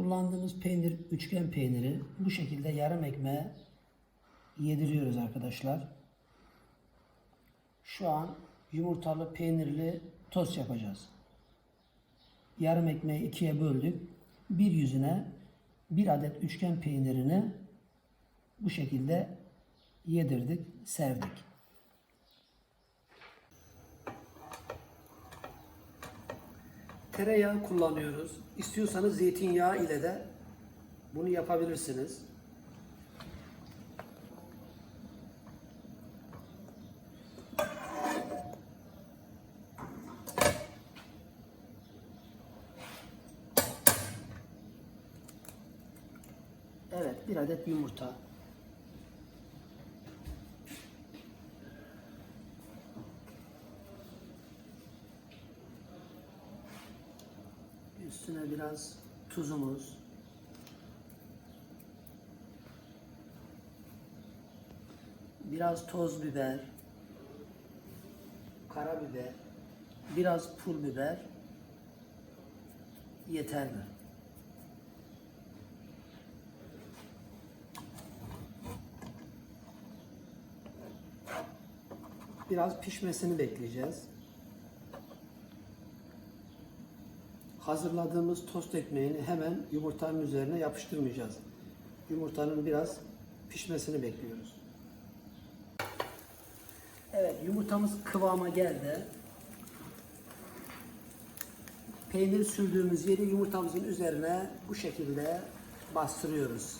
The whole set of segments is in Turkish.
Kullandığımız peynir üçgen peyniri bu şekilde yarım ekmeğe yediriyoruz arkadaşlar. Şu an yumurtalı peynirli tost yapacağız. Yarım ekmeği ikiye böldük. Bir yüzüne bir adet üçgen peynirini bu şekilde yedirdik, serdik. Tereyağı kullanıyoruz. İstiyorsanız zeytinyağı ile de bunu yapabilirsiniz. Evet, bir adet yumurta. Üstüne biraz tuzumuz. Biraz toz biber. Karabiber. Biraz pul biber. Yeterli. Biraz pişmesini bekleyeceğiz. Hazırladığımız tost ekmeğini hemen yumurtanın üzerine yapıştırmayacağız. Yumurtanın biraz pişmesini bekliyoruz. Evet, yumurtamız kıvama geldi. Peynir sürdüğümüz yeri yumurtamızın üzerine bu şekilde bastırıyoruz.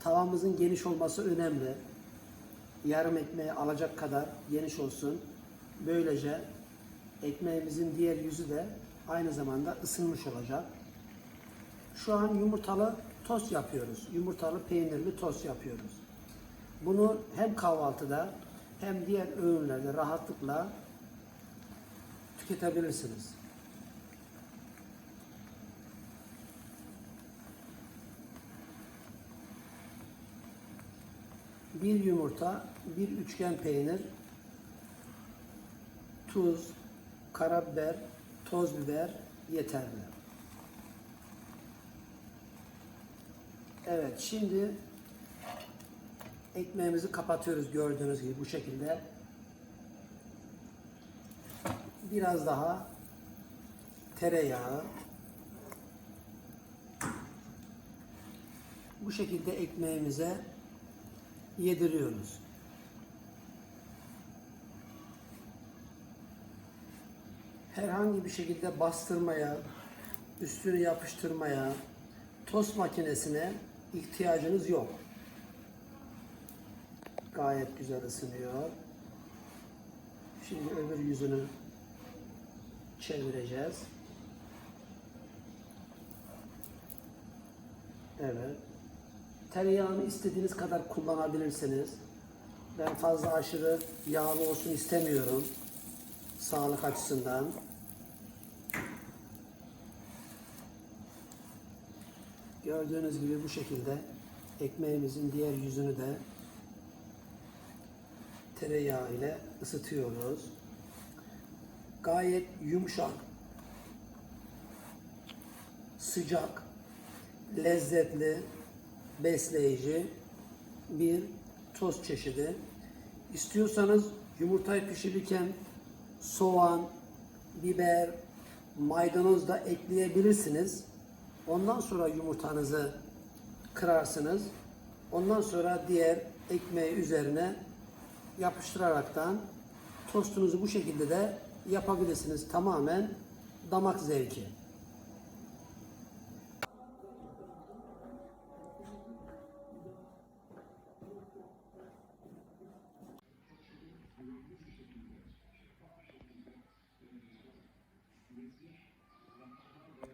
Tavamızın geniş olması önemli. Yarım ekmeği alacak kadar geniş olsun. Böylece ekmeğimizin diğer yüzü de aynı zamanda ısınmış olacak. Şu an yumurtalı tost yapıyoruz. Yumurtalı peynirli tost yapıyoruz. Bunu hem kahvaltıda hem diğer öğünlerde rahatlıkla tüketebilirsiniz. bir yumurta, bir üçgen peynir, tuz, karabiber, toz biber yeterli. Evet, şimdi ekmeğimizi kapatıyoruz gördüğünüz gibi bu şekilde. Biraz daha tereyağı. Bu şekilde ekmeğimize yediriyoruz. Herhangi bir şekilde bastırmaya, üstünü yapıştırmaya, tost makinesine ihtiyacınız yok. Gayet güzel ısınıyor. Şimdi öbür yüzünü çevireceğiz. Evet. Tereyağını istediğiniz kadar kullanabilirsiniz. Ben fazla aşırı yağlı olsun istemiyorum. Sağlık açısından. Gördüğünüz gibi bu şekilde ekmeğimizin diğer yüzünü de tereyağı ile ısıtıyoruz. Gayet yumuşak, sıcak, lezzetli, besleyici bir toz çeşidi. İstiyorsanız yumurtayı pişirirken soğan, biber, maydanoz da ekleyebilirsiniz. Ondan sonra yumurtanızı kırarsınız. Ondan sonra diğer ekmeği üzerine yapıştıraraktan tostunuzu bu şekilde de yapabilirsiniz. Tamamen damak zevki.